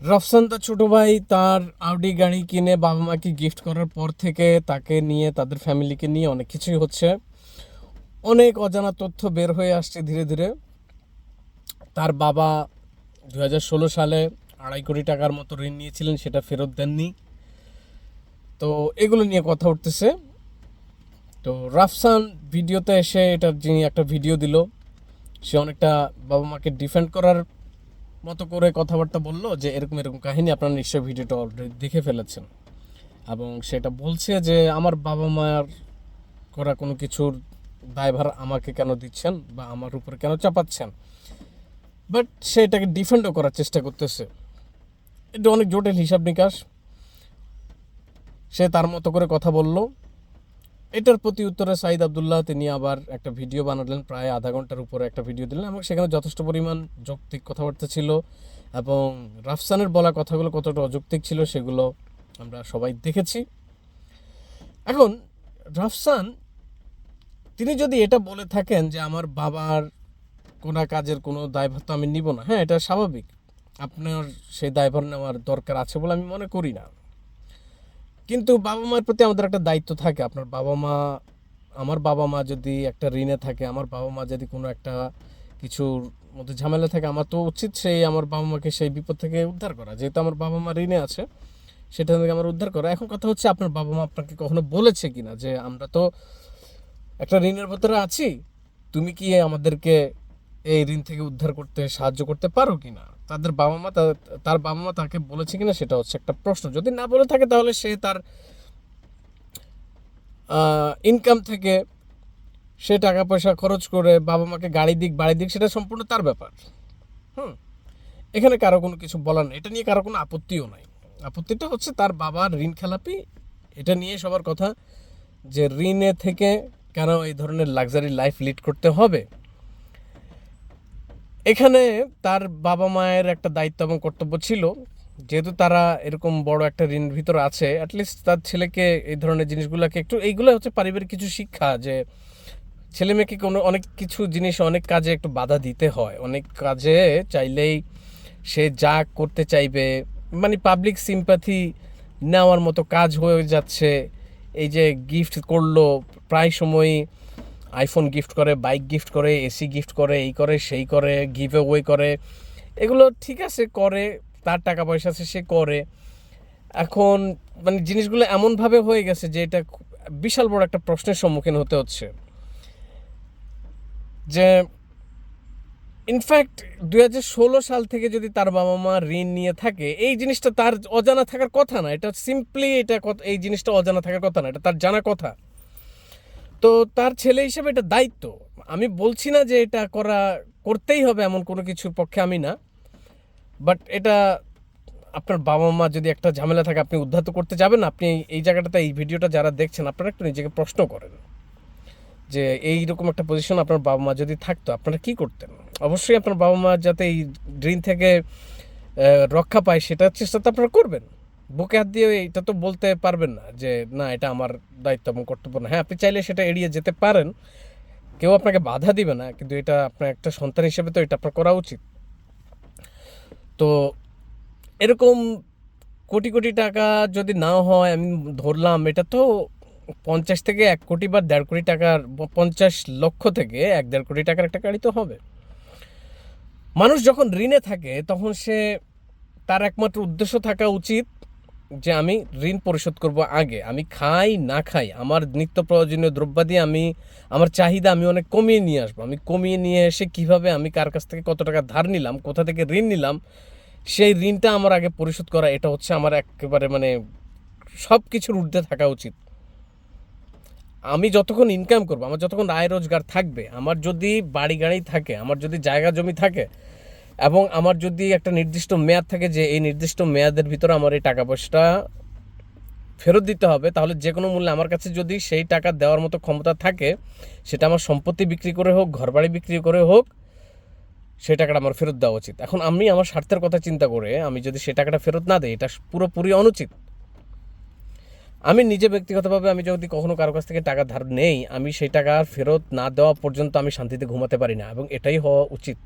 রফসান তার ছোট ভাই তার আউডি গাড়ি কিনে বাবা মাকে গিফট করার পর থেকে তাকে নিয়ে, তাদের ফ্যামিলিকে নিয়ে অনেক কিছুই হচ্ছে। অনেক অজানা তথ্য বের হয়ে আসছে ধীরে ধীরে। তার বাবা দু ষোলো সালে আড়াই কোটি টাকার মতো ঋণ নিয়েছিলেন, সেটা ফেরত দেননি। তো এগুলো নিয়ে কথা উঠতেছে। তো রাফসান ভিডিওতে এসে এটার যিনি একটা ভিডিও দিল, সে অনেকটা বাবা মাকে ডিফেন্ড করার মতো করে কথাবার্তা বলল যে এরকম এরকম কাহিনী আপনারা নিশ্চয়ই ভিডিওটা অলরেডি দেখে ফেলেছেন। এবং সেটা বলছে যে আমার বাবা মার করা কোনো কিছুর দায়ভার আমাকে কেন দিচ্ছেন বা আমার উপরে কেন চাপাচ্ছেন? বাট সে এটাকে ডিফেন্ডও করার চেষ্টা করতেছে। এটা অনেক জটিল হিসাব নিকাশ। সে তার মতো করে কথা বলল। এটার প্রতি উত্তরে সাইদ আবদুল্লাহ, তিনি আবার একটা ভিডিও বানালেন, প্রায় আধা ঘণ্টার উপরে একটা ভিডিও দিলেন এবং সেখানে যথেষ্ট পরিমাণ যৌক্তিক কথাবার্তা ছিল এবং রাফসানের বলা কথাগুলো কতটা অযৌক্তিক ছিল সেগুলো আমরা সবাই দেখেছি। এখন, রাফসান, তিনি যদি এটা বলে থাকেন যে আমার বাবার কোনো কাজের কোনো দায়ভার তো আমি নিব না হ্যাঁ এটা স্বাভাবিক। আপনার সেই দায়ভার নেওয়ার দরকার আছে বলে আমি মনে করি না। কিন্তু বাবা মায়ের প্রতি আমাদের একটা দায়িত্ব থাকে। আপনার বাবা মা আমার বাবা মা যদি একটা ঋণে থাকে, আমার বাবা মা যদি কোনো একটা কিছুর মধ্যে ঝামেলা থাকে, আমার তো উচিত সেই আমার বাবা মাকে সেই বিপদ থেকে উদ্ধার করা। যেহেতু আমার বাবা মা ঋণে আছে, সেটা থেকে আমার উদ্ধার করা। এখন কথা হচ্ছে আপনার বাবা মা আপনাকে কখনো বলেছে কিনা যে, আমরা তো একটা ঋণের ভেতরে আছি, তুমি কি আমাদেরকে এই ঋণ থেকে উদ্ধার করতে সাহায্য করতে পারো কিনা? তাদের বাবা মা তার বাবা মা তাকে বলেছে কিনা সেটা হচ্ছে একটা প্রশ্ন। যদি না বলে থাকে তাহলে সে তার ইনকাম থেকে সে টাকা পয়সা খরচ করে বাবা মাকে গাড়ি দিক, বাড়ি দিক, সেটা সম্পূর্ণ তার ব্যাপার। হুম? এখানে কারও কোনো কিছু বলার নেই। এটা নিয়ে কারও কোনো আপত্তিও নাই। আপত্তিটা হচ্ছে তার বাবার ঋণ খেলাপি। এটা নিয়ে সবার কথা যে ঋণে থেকে কেন এই ধরনের লাক্সারি লাইফ লিড করতে হবে? এখানে তার বাবা মায়ের একটা দায়িত্ব এবং কর্তব্য ছিল। যেহেতু তারা এরকম বড় একটা ঋণ ভিতর আছে অ্যাটলিস্ট তার ছেলেকে এই ধরনের জিনিসগুলোকে একটু, এইগুলো হচ্ছে পারিবারিক কিছু শিক্ষা যে ছেলে মেয়েকে কোনো, অনেক কিছু জিনিস অনেক কাজে একটু বাধা দিতে হয়। অনেক কাজে চাইলেই সে যা করতে চাইবে মানে পাবলিক সিম্প্যাথি নেওয়ার মতো কাজ হয়ে যাচ্ছে। এই যে গিফট করল, প্রায় সময়ই আইফোন গিফট করে বাইক গিফট করে এসি গিফট করে, এই করে, সেই করে গিভ ওয়ে করে, এগুলো ঠিক আছে, করে, তার টাকা পয়সা আছে, সে করে। এখন মানে জিনিসগুলো এমনভাবে হয়ে গেছে যে এটা বিশাল বড় একটা প্রশ্নের সম্মুখীন হতে হচ্ছে। যে ইনফ্যাক্ট দুই হাজার ষোলো সাল থেকে যদি তার বাবা মা ঋণ নিয়ে থাকে, এই জিনিসটা তার অজানা থাকার কথা না, এটা সিম্পলি এটা এই জিনিসটা অজানা থাকার কথা না, এটা তার জানা কথা। তো তার ছেলে হিসেবে এটা দায়িত্ব। আমি বলছি না যে এটা করা, করতেই হবে এমন কোনো কিছুর পক্ষে আমি না। বাট এটা আপনার বাবা মা যদি একটা ঝামেলা থাকে, আপনি উদ্ধার করতে যাবেন। আপনি এই জায়গাটাতে, এই ভিডিওটা যারা দেখছেন, আপনারা একটু নিজেকে প্রশ্ন করেন যে এই রকম একটা পজিশন আপনার বাবা মা যদি থাকতো, আপনারা কি করতেন? অবশ্যই আপনার বাবা মা যাতে এই ড্রিম থেকে রক্ষা পায়, সেটার চেষ্টা তো আপনারা করবেন। বুকে হাত দিয়ে এটা তো বলতে পারবেন না যে, না, এটা আমার দায়িত্ব এবং কর্তব্য না। হ্যাঁ আপনি চাইলে সেটা এড়িয়ে যেতে পারেন। কেউ আপনাকে বাধা দিবে না, কিন্তু এটা আপনার একটা সন্তান হিসেবে তো এটা আপনার করা উচিত। তো এরকম কোটি কোটি টাকা যদি না হয়, আমি ধরলাম, এটা তো পঞ্চাশ থেকে এক কোটি বা দেড় কোটি টাকার, পঞ্চাশ লক্ষ থেকে এক দেড় কোটি টাকার একটা গাড়ি তো হবে। মানুষ যখন ঋণে থাকে, তখন সে তার একমাত্র উদ্দেশ্য থাকা উচিত যে আমি ঋণ পরিশোধ করব আগে, আমি খাই, না খাই, আমার নিত্য প্রয়োজনীয় দ্রব্যাদি আমি, আমার চাহিদা আমি অনেক কমিয়ে নিয়ে আসব। আমি কমিয়ে নিয়ে এসে কীভাবে আমি কার কাছ থেকে কত টাকা ধার নিলাম, কোথা থেকে ঋণ নিলাম, সেই ঋণটা আমার আগে পরিশোধ করা, এটা হচ্ছে আমার একেবারে মানে সব কিছুর ঊর্ধ্বে থাকা উচিত। আমি যতক্ষণ ইনকাম করব, আমার যতক্ষণ আয় রোজগার থাকবে, আমার যদি বাড়ি গাড়ি থাকে, আমার যদি জায়গা জমি থাকে এবং আমার যদি একটা নির্দিষ্ট মেয়াদ থাকে যে এই নির্দিষ্ট মেয়াদের ভিতরে আমার এই টাকা পয়সাটা ফেরত দিতে হবে, তাহলে যে কোনো মূল্যে আমার কাছে যদি সেই টাকা দেওয়ার মতো ক্ষমতা থাকে, সেটা আমার সম্পত্তি বিক্রি করে হোক, ঘরবাড়ি বিক্রি করে হোক, সেই টাকাটা আমার ফেরত দেওয়া উচিত। এখন আমি আমার স্বার্থের কথা চিন্তা করে আমি যদি সেই টাকাটা ফেরত না দিই, এটা পুরোপুরি অনুচিত। আমি নিজে ব্যক্তিগতভাবে আমি যদি কখনো কারও কাছ থেকে টাকা ধার নেই, আমি সেই টাকা ফেরত না দেওয়া পর্যন্ত আমি শান্তিতে ঘুমাতে পারি না এবং এটাই হওয়া উচিত।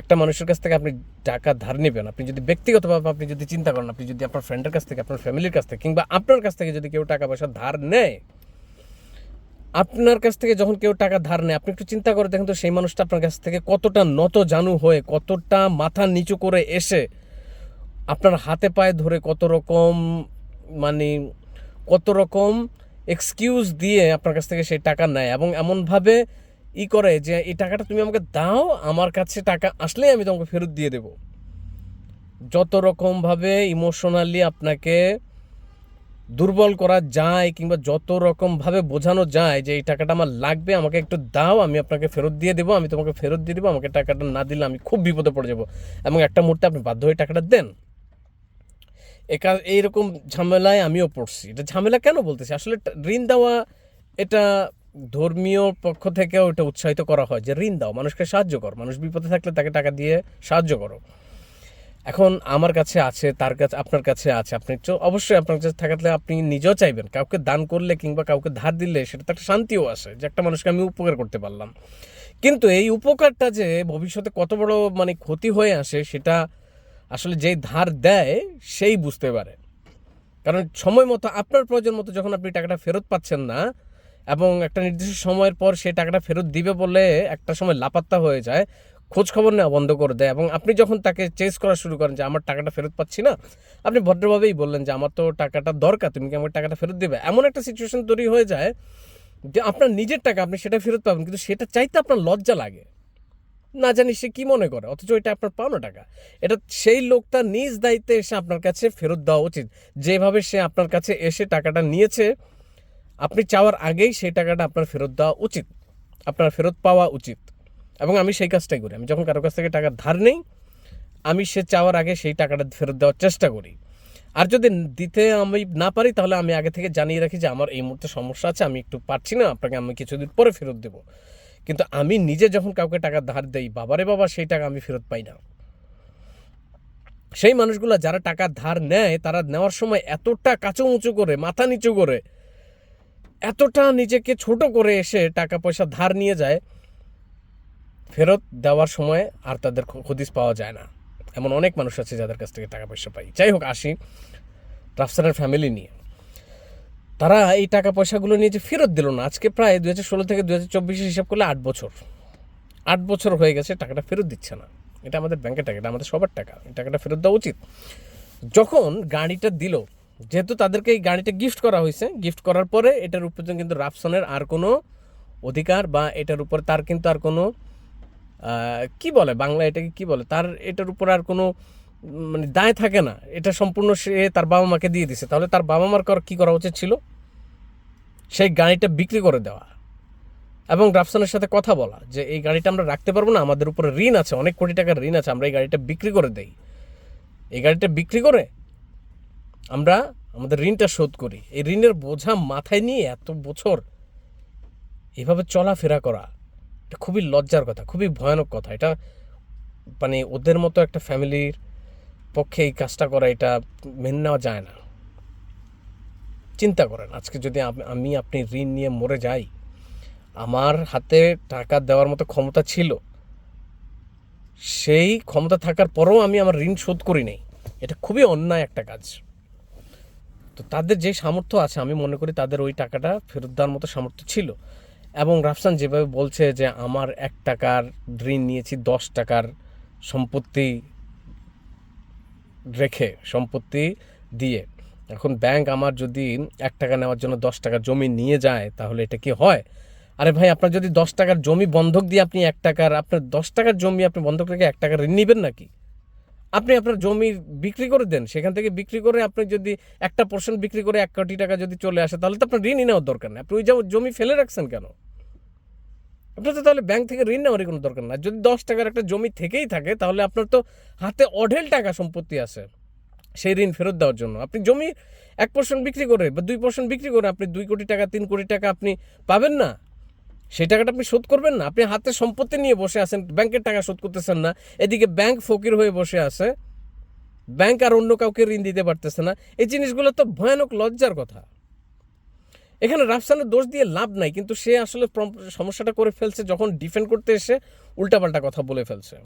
একটা মানুষের কাছ থেকে আপনি টাকা ধার নেবেন, আপনি যদি ব্যক্তিগতভাবে আপনি যদি চিন্তা করেন, আপনি যদি আপনার ফ্রেন্ডের কাছ থেকে, আপনার ফ্যামিলির কাছ থেকে কিংবা আপনার কাছ থেকে যদি কেউ টাকা পয়সা ধার নেয়, আপনার কাছ থেকে যখন কেউ টাকা ধার নেয়, আপনি একটু চিন্তা করে দেখেন তো সেই মানুষটা আপনার কাছ থেকে কতটা নত জানু হয়ে, কতটা মাথা নিচু করে এসে আপনার হাতে পায়ে ধরে কত রকম মানে কত রকম এক্সকিউজ দিয়ে আপনার কাছ থেকে সেই টাকা নেয় এবং এমনভাবে ই করে যে, এই টাকাটা তুমি আমাকে দাও, আমার কাছে টাকা আসলেই আমি তোমাকে ফেরত দিয়ে দেব। যত রকমভাবে ইমোশনালি আপনাকে দুর্বল করা যায় কিংবা যত রকমভাবে বোঝানো যায় যে, এই টাকাটা আমার লাগবে, আমাকে একটু দাও, আমি আপনাকে ফেরত দিয়ে দেবো, আমি তোমাকে ফেরত দিয়ে দেবো, আমাকে টাকাটা না দিলে আমি খুব বিপদে পড়ে যাব। এবং একটা মুহূর্তে আপনি বাধ্য হয়ে টাকাটা দেন। একা এইরকম ঝামেলায় আমিও পড়ছি। এটা ঝামেলা কেন বলতেছি? আসলে ঋণ দেওয়া এটা ধর্মীয় পক্ষ থেকেও এটা উৎসাহিত করা হয় যে ঋণ দাও, মানুষকে সাহায্য কর, মানুষ বিপদে থাকলে তাকে টাকা দিয়ে সাহায্য করো। এখন আমার কাছে আছে, তার কাছে, আপনার কাছে আছে, আপনি অবশ্যই আপনার কাছে থাকলে আপনি নিজেও চাইবেন, কাউকে দান করলে কিংবা কাউকে ধার দিলে সেটা তো একটা শান্তিও আসে যে একটা মানুষকে আমি উপকার করতে পারলাম। কিন্তু এই উপকারটা যে ভবিষ্যতে কত বড় মানে ক্ষতি হয়ে আসে সেটা আসলে যেই ধার দেয় সেই বুঝতে পারে। কারণ সময় মতো, আপনার প্রয়োজন মতো যখন আপনি টাকাটা ফেরত পাচ্ছেন না এবং একটা নির্দিষ্ট সময়ের পর সেই টাকাটা ফেরত দিবে বলে একটা সময় লাপাত্তা হয়ে যায় খোঁজ খবর নেওয়া বন্ধ করে দেয় এবং আপনি যখন তাকে চেস করা শুরু করেন যে আমার টাকাটা ফেরত পাচ্ছি না, আপনি ভদ্রভাবেই বললেন যে আমার তো টাকাটা দরকার, তুমি কি আমার টাকাটা ফেরত দেবে? এমন একটা সিচুয়েশন তৈরি হয়ে যায় যে আপনার নিজের টাকা আপনি সেটা ফেরত পাবেন, কিন্তু সেটা চাইতে আপনার লজ্জা লাগে। না জানি সে কী মনে করে, অথচ এটা আপনার পাওনা টাকা। এটা সেই লোকটা নিজ দায়িত্বে এসে আপনার কাছে ফেরত দেওয়া উচিত। যেভাবে সে আপনার কাছে এসে টাকাটা নিয়েছে আপনি চাওয়ার আগেই সেই টাকাটা আপনার ফেরত দেওয়া উচিত। আপনার ফেরত পাওয়া উচিত। এবং আমি সেই কাজটাই করি। আমি যখন কারও কাছ থেকে টাকা ধার নেই, আমি সে চাওয়ার আগে সেই টাকাটা ফেরত দেওয়ার চেষ্টা করি। আর যদি দিতে আমি না পারি, তাহলে আমি আগে থেকে জানিয়ে রাখি যে আমার এই মুহূর্তে সমস্যা আছে, আমি একটু পারছি না, আপনাকে আমি কিছুদিন পরে ফেরত দেবো। কিন্তু আমি নিজে যখন কাউকে টাকা ধার দেই বাবারে বাবা, সেই টাকা আমি ফেরত পাই না। সেই মানুষগুলো যারা টাকা ধার নেয়, তারা নেওয়ার সময় এতটা কাঁচু উঁচু করে, মাথা নিচু করে এতটা নিজেকে ছোট করে এসে টাকা পয়সা ধার নিয়ে যায়, ফেরত দেওয়ার সময় আর তাদের হদিস পাওয়া যায় না। এমন অনেক মানুষ আছে যাদের কাছ থেকে টাকা পয়সা পাই। যাই হোক, আসি রাফসানের ফ্যামিলি নিয়ে। তারা এই টাকা পয়সাগুলো নিয়ে যে ফেরত দিল না, আজকে প্রায় দু হাজার ষোলো থেকে দু হাজার চব্বিশে হিসাব করলে আট বছর। আট বছর হয়ে গেছে, টাকাটা ফেরত দিচ্ছে না। এটা আমাদের ব্যাংকের টাকা, এটা আমাদের সবার টাকা। এই টাকাটা ফেরত দেওয়া উচিত। যখন গাড়িটা দিল যেহেতু তাদেরকে এই গাড়িটা গিফট করা হয়েছে গিফট করার পরে এটার উপর কিন্তু রাফসনের আর কোনো অধিকার বা এটার উপর তার কিন্তু আর কোনো কি বলে বাংলা এটাকে কি বলে? তার, এটার উপর আর কোনো মানে দায় থাকে না। এটা সম্পূর্ণ সে তার বাবা মাকে দিয়ে দিছে। তাহলে তার বাবা মার কর- কি করা উচিত ছিল? সেই গাড়িটা বিক্রি করে দেওয়া। এবং রাফসানের সাথে কথা বলা যে, এই গাড়িটা আমরা রাখতে পারব না, আমাদের উপরে ঋণ আছে, অনেক কোটি টাকার ঋণ আছে, আমরা এই গাড়িটা বিক্রি করে দেই। এই গাড়িটা বিক্রি করে আমরা আমাদের ঋণটা শোধ করি। এই ঋণের বোঝা মাথায় নিয়ে এত বছর এভাবে চলাফেরা করা, এটা খুবই লজ্জার কথা, খুবই ভয়ানক কথা। এটা মানে ওদের মতো একটা ফ্যামিলির পক্ষে এই কাজটা করা, এটা মেনে নেওয়া যায় না। চিন্তা করেন, আজকে যদি আমি আপনি ঋণ নিয়ে মরে যাই, আমার হাতে টাকা দেওয়ার মতো ক্ষমতা ছিল, সেই ক্ষমতা থাকার পরেও আমি আমার ঋণ শোধ করি নাই। এটা খুবই অন্যায় একটা কাজ। তো তাদের যে সামর্থ্য আছে, আমি মনে করি তাদের ওই টাকাটা ফেরত দেওয়ার মতো সামর্থ্য ছিল। এবং রাফসান যেভাবে বলছে যে, আমার এক টাকার ঋণ নিয়েছি, দশ টাকার সম্পত্তি রেখে, সম্পত্তি দিয়ে। এখন ব্যাংক আমার যদি এক টাকা নেওয়ার জন্য দশ টাকা জমি নিয়ে যায়, তাহলে এটা কি হয়? আরে ভাই, আপনার যদি দশ টাকার জমি বন্ধক দিয়ে আপনি এক টাকার, আপনার দশ টাকার জমি আপনি বন্ধক রেখে এক টাকার ঋণ নেবেন নাকি? আপনি আপনার জমি বিক্রি করে দেন, সেখান থেকে বিক্রি করে আপনি যদি একটা পোর্শন বিক্রি করে এক কোটি টাকা যদি চলে আসে, তাহলে তো আপনার ঋণই নেওয়ার দরকার নেই। আপনি ওই জমি ফেলে রাখছেন কেন? আপনার তো তাহলে ব্যাংক থেকে ঋণ নেওয়ারই কোনো দরকার না যদি দশ টাকার একটা জমি থেকেই থাকে, তাহলে আপনার তো হাতে অঢেল টাকা সম্পত্তি আছে সেই ঋণ ফেরত দেওয়ার জন্য। আপনি জমি এক পোর্শন বিক্রি করে বা দুই পোর্শন বিক্রি করে আপনি দুই কোটি টাকা, তিন কোটি টাকা আপনি পাবেন না। সেই টাকাটা আপনি শোধ করবেন না। আপনি হাতে সম্পত্তি নিয়ে বসে আছেন, ব্যাংকের টাকা শোধ করতেছেন না। এদিকে ব্যাংক ফকির হয়ে বসে আছে। ব্যাংক আর অন্য কাউকে ঋণ দিতে পারতেছে না। এই জিনিসগুলো তো ভয়ানক লজ্জার কথা। এখানে রাফসানের দোষ দিয়ে লাভ নাই, কিন্তু সে আসলে সমস্যাটা করে ফেলছে যখন ডিফেন্ড করতে এসে উল্টাপাল্টা কথা বলে ফেলছে।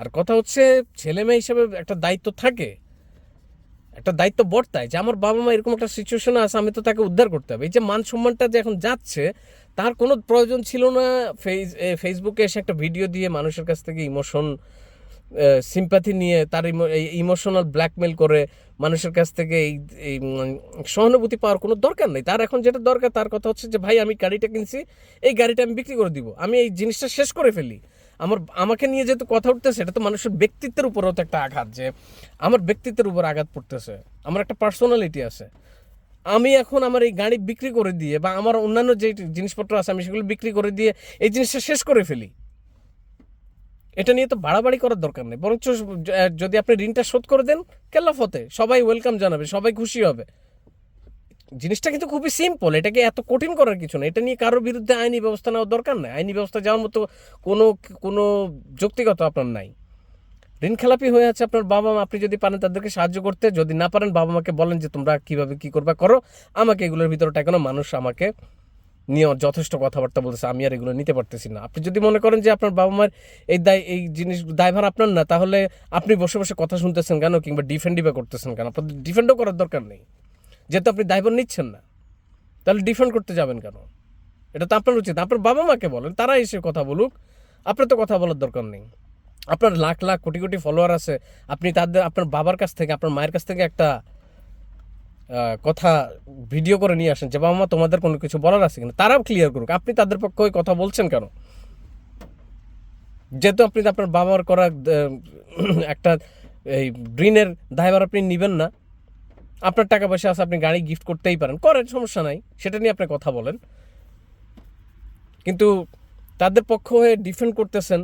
আর কথা হচ্ছে ছেলে মেয়ে হিসেবে একটা দায়িত্ব থাকে। একটা দায়িত্ব বর্তায় যে আমার বাবা মা এরকম একটা সিচুয়েশনে আছে, আমি তো তাকে উদ্ধার করতে হবে। এই যে মান সম্মানটা যে এখন যাচ্ছে তার কোনো প্রয়োজন ছিল না। ফেস ফেসবুকে এসে একটা ভিডিও দিয়ে মানুষের কাছ থেকে ইমোশন সিম্প্যাথি নিয়ে তার ইমোশনাল ব্ল্যাকমেল করে মানুষের কাছ থেকে এই সহানুভূতি পাওয়ার কোনো দরকার নেই। তার এখন যেটা দরকার, তার কথা হচ্ছে যে, ভাই, আমি গাড়িটা কিনছি, এই গাড়িটা আমি বিক্রি করে দিব। আমি এই জিনিসটা শেষ করে ফেলি। আমার, আমাকে নিয়ে যেহেতু কথা উঠতেছে, এটা তো মানুষের ব্যক্তিত্বের উপরেও তো একটা আঘাত যে, আমার ব্যক্তিত্বের উপর আঘাত পড়তেছে। আমার একটা পার্সোনালিটি আছে। আমি এখন আমার এই গাড়ি বিক্রি করে দিয়ে বা আমার অন্যান্য যে জিনিসপত্র আছে, আমি সেগুলো বিক্রি করে দিয়ে এই জিনিসটা শেষ করে ফেলি। এটা নিয়ে তো বাড়াবাড়ি করার দরকার নেই। বরঞ্চ যদি আপনি ঋণটা শোধ করে দেন কেল্লাফতে সবাই ওয়েলকাম জানাবে, সবাই খুশি হবে। জিনিসটা কিন্তু খুবই সিম্পল এটাকে এত কঠিন করার কিছু না। এটা নিয়ে কারোর বিরুদ্ধে আইনি ব্যবস্থা নেওয়ার দরকার নেই। আইনি ব্যবস্থা যাওয়ার মতো কোনো কোনো যৌক্তিকতা আপনার নাই। ঋণ খেলাপি হয়ে আছে আপনার বাবা মা আপনি যদি পারেন তাদেরকে সাহায্য করতে। যদি না পারেন বাবা মাকে বলেন যে, তোমরা কীভাবে কি করবা করো। আমাকে এগুলোর ভিতরে টাকা মানুষ আমাকে নিয়ে যথেষ্ট কথাবার্তা বলতেছে। আমি আর এগুলো নিতে পারতেছি না। আপনি যদি মনে করেন যে, আপনার বাবা মার এই দায়, এই জিনিস, দায়ভার আপনার না, তাহলে আপনি বসে বসে কথা শুনতেছেন কেন কিংবা ডিফেন্ডই বা করতেছেন কেন? আপনার ডিফেন্ডও করার দরকার নেই। যেহেতু আপনি দায়ভার নিচ্ছেন না, তাহলে ডিফেন্ড করতে যাবেন কেন? এটা তো আপনার উচিত। আপনার বাবা মাকে বলেন তারা এসে কথা বলুক। আপনার তো কথা বলার দরকার নেই। আপনার লাখ লাখ, কোটি কোটি ফলোয়ার আছে, আপনি তাদের, আপনার বাবার কাছ থেকে, আপনার মায়ের কাছ থেকে একটা কথা ভিডিও করে নিয়ে আসেন যে, বাবা মা, তোমাদের কোনো কিছু বলার আছে কিনা? তারাও ক্লিয়ার করুক। আপনি তাদের পক্ষে ওই কথা বলছেন কেন? যেহেতু আপনি আপনার বাবার করা একটা, এই ঋণের দায়ভার আপনি নেবেন না, আপনার টাকা পয়সা আছে, আপনি গাড়ি গিফট করতেই পারেন, করেন, সমস্যা নাই, সেটা নিয়ে আপনি কথা বলেন। কিন্তু তাদের পক্ষ হয়ে ডিফেন্ড করতেছেন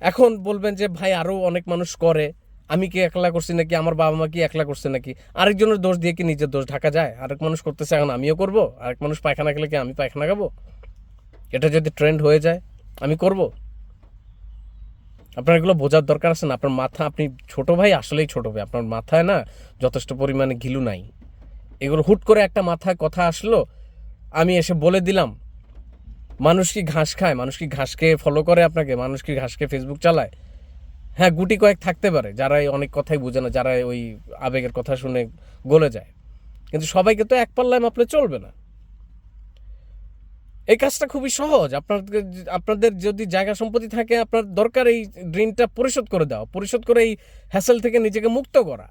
এখন বলবেন যে, ভাই আরও অনেক মানুষ করে। আমি কি একলা করছি নাকি? আমার বাবা মা কি একলা করছে নাকি? আরেকজনের দোষ দিয়ে কি নিজের দোষ ঢাকা যায়? আরেক মানুষ করতেছে, এখন আমিও করব। আরেক মানুষ পায়খানা গেলে কি আমি পায়খানা খাব? এটা যদি ট্রেন্ড হয়ে যায়, আমি করব। আপনার এগুলো বোঝার দরকার আছে না? আপনার মাথা, আপনি ছোট ভাই, আসলেই ছোট ভাই। আপনার মাথায় না যথেষ্ট পরিমাণে ঘিলু নাই। এগুলো হুট করে একটা মাথায় কথা আসলো, আমি এসে বলে দিলাম মানুষ কি ঘাস খায়? মানুষ কি ঘাসকে ফলো করে আপনাকে? মানুষ কি ঘাসকে ফেসবুক চালায়? হ্যাঁ গুটি কয়েক থাকতে পারে যারা অনেক কথাই বোঝে না যারা ওই আবেগের কথা শুনে গলে যায়। কিন্তু সবাইকে তো এক পাল্লায় মাপলে চলবে না। এই কাজটা খুবই সহজ। আপনাদের আপনাদের যদি জায়গা সম্পত্তি থাকে, আপনার দরকার এই ঋণটা পরিশোধ করে দেওয়া। পরিশোধ করে এই হ্যাসেল থেকে নিজেকে মুক্ত করা।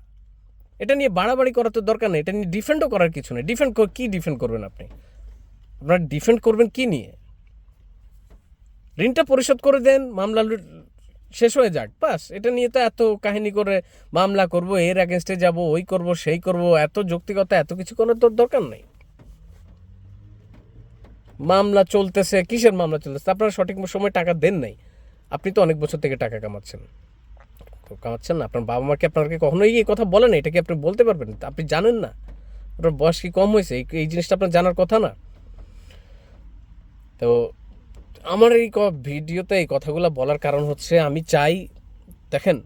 এটা নিয়ে বাড়াবাড়ি করার তো দরকার নেই। এটা নিয়ে ডিফেন্ডও করার কিছু নেই। ডিফেন্ড কি ডিফেন্ড করবেন আপনি? আপনার ডিফেন্ড করবেন কি নিয়ে? ঋণটা পরিশোধ করে দেন, মামলা শেষ হয়ে যাক, বাস। এটা নিয়ে তো এত কাহিনী করে মামলা করব, এর অ্যাগেনস্টে যাব, ওই করব, সেই করব, এত যৌক্তিকতা, এত কিছু করার তোর দরকার নেই। মামলা চলতেছে, কিসের মামলা চলতেছে? আপনারা সঠিক সময় টাকা দেন নাই। আপনি তো অনেক বছর থেকে টাকা কামাচ্ছেন। কামাচ্ছেন না, আপনার বাবা মাকে আপনাকে কখনোই এই কথা বলেন এটা কি আপনি বলতে পারবেন? আপনি জানেন না। আপনার বয়স কি কম হয়েছে? এই জিনিসটা আপনার জানার কথা না। তো আমার এই ভিডিওতে এই কথাগুলো বলার কারণ হচ্ছে আমি চাই, দেখেন,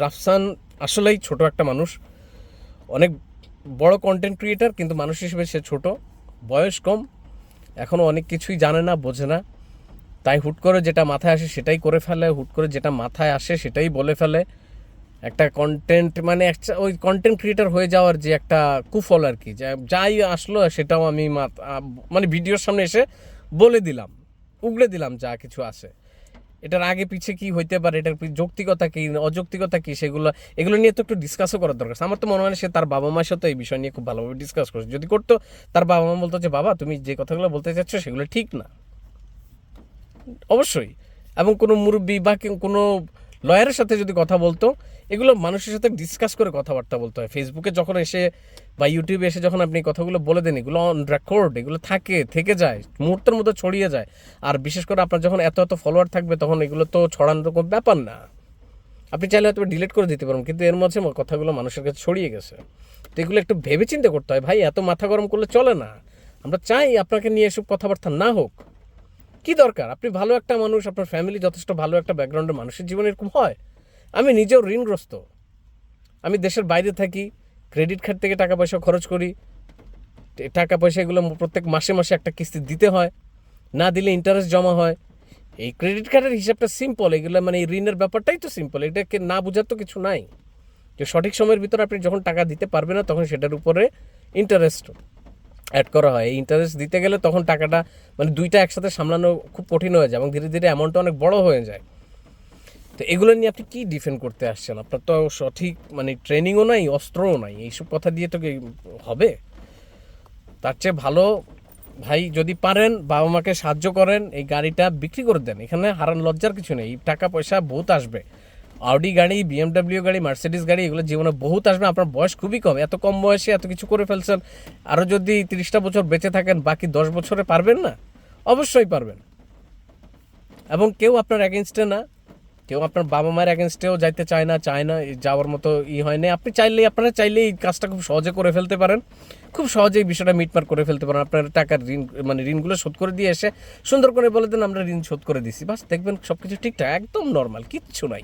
রাফসান আসলেই ছোট একটা মানুষ। অনেক বড় কন্টেন্ট ক্রিয়েটার কিন্তু মানুষ হিসেবে সে ছোট। বয়স কম এখনও অনেক কিছুই জানে না, বোঝে না। তাই হুট করে যেটা মাথায় আসে সেটাই করে ফেলে, হুট করে যেটা মাথায় আসে সেটাই বলে ফেলে। একটা কন্টেন্ট মানে একটা, ওই কন্টেন্ট ক্রিয়েটার হয়ে যাওয়ার যে একটা কুফল আর কি যাই আসলো সেটাও আমি মানে ভিডিওর সামনে এসে বলে দিলাম। উগড়ে দিলাম, যা কিছু আছে। এটার আগে পিছিয়ে কি হইতে পারে, এটার যৌক্তিকতা কি, অযৌক্তিকতা কি, সেগুলো, এগুলো নিয়ে তো একটু ডিসকাসও করার দরকার। আমার তো মনে হয় সে তার বাবা মার সাথে এই বিষয় নিয়ে খুব ভালোভাবে ডিসকাস করছে। যদি করতো, তার বাবা মা বলতো যে, বাবা, তুমি যে কথাগুলো বলতে চাচ্ছ, সেগুলো ঠিক না। অবশ্যই। এবং কোনো মুরব্বী বা কোনো লয়ারের সাথে যদি কথা বলতো, এগুলো মানুষের সাথে ডিসকাস করে কথাবার্তা বলতে হয়। ফেসবুকে যখন এসে বা ইউটিউবে এসে যখন আপনি কথাগুলো বলে দেন, এগুলো অন রেকর্ড এগুলো থাকে, থেকে যায়, মুহূর্তের মধ্যে ছড়িয়ে যায়। আর বিশেষ করে আপনার যখন এত এত ফলোয়ার থাকবে, তখন এগুলো তো ছড়ানোর কোনো ব্যাপার না। আপনি চাইলে হয়তো ডিলিট করে দিতে পারেন, কিন্তু এর মধ্যে কথাগুলো মানুষের কাছে ছড়িয়ে গেছে। তো এগুলো একটু ভেবে চিন্তে করতে হয়, ভাই, এত মাথা গরম করলে চলে না। আমরা চাই আপনাকে নিয়ে এসব কথাবার্তা না হোক। কি দরকার? আপনি ভালো একটা মানুষ, আপনার ফ্যামিলি যথেষ্ট ভালো একটা ব্যাকগ্রাউন্ডের মানুষের জীবনে এরকম হয়? আমি নিজেও ঋণগ্রস্ত। আমি দেশের বাইরে থাকি ক্রেডিট কার্ড থেকে টাকা পয়সা খরচ করি। টাকা পয়সা এগুলো প্রত্যেক মাসে মাসে একটা কিস্তি দিতে হয়। না দিলে ইন্টারেস্ট জমা হয়। এই ক্রেডিট কার্ডের হিসাবটা সিম্পল এগুলো মানে এই ঋণের ব্যাপারটাই তো সিম্পল এটাকে না বোঝার তো কিছু নাই। যে সঠিক সময়ের ভিতরে আপনি যখন টাকা দিতে পারবেন না, তখন সেটার উপরে ইন্টারেস্ট অ্যাড করা হয়। ইন্টারেস্ট দিতে গেলে তখন টাকাটা মানে দুইটা একসাথে সামলানো খুব কঠিন হয়ে যায় এবং ধীরে ধীরে অ্যামাউন্টটা অনেক বড় হয়ে যায়। তো এগুলো নিয়ে আপনি কী ডিফেন্ড করতে আসছেন? আপনার তো সঠিক মানে ট্রেনিংও নাই, অস্ত্রও নাই। এইসব কথা দিয়ে তো হবে? তার চেয়ে ভালো ভাই যদি পারেন, বাবা মাকে সাহায্য করেন, এই গাড়িটা বিক্রি করে দেন। এখানে হারান লজ্জার কিছু নেই। টাকা পয়সা বহুত আসবে। আউডি গাড়ি বিএমডাব্লিউ গাড়ি মার্সিডিস গাড়ি, এগুলো জীবনে বহুত আসবে। আপনার বয়স খুবই কম। এত কম বয়সে এত কিছু করে ফেলছেন। আরও যদি তিরিশটা বছর বেঁচে থাকেন, বাকি দশ বছরে পারবেন না? অবশ্যই পারবেন। এবং কেউ আপনার অ্যাগেনস্টে না। কেউ আপনার বাবা মায়ের অ্যাগেনস্টেও যাইতে চায় না চায় না যাওয়ার মতো ই হয় না আপনি চাইলেই, আপনারা চাইলেই এই কাজটা খুব সহজে করে ফেলতে পারেন। খুব সহজেই বিষয়টা মিটমাট করে ফেলতে পারেন। আপনার টাকার ঋণ মানে ঋণগুলো শোধ করে দিয়ে এসে সুন্দর করে বলে দেন, আমরা ঋণ শোধ করে দিছি। বাস দেখবেন সব কিছু ঠিকঠাক, একদম নর্মাল কিচ্ছু নাই।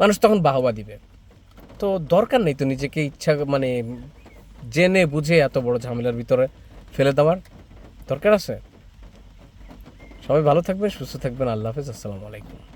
মানুষ তখন বাহবা দিবে। তো দরকার নেই তো নিজেকে ইচ্ছা মানে জেনে বুঝে এত বড় ঝামেলার ভিতরে ফেলে দেওয়ার। দরকার আছে? সবাই ভালো থাকবেন, সুস্থ থাকবেন। আল্লাহ হাফেজ, আসসালামু আলাইকুম।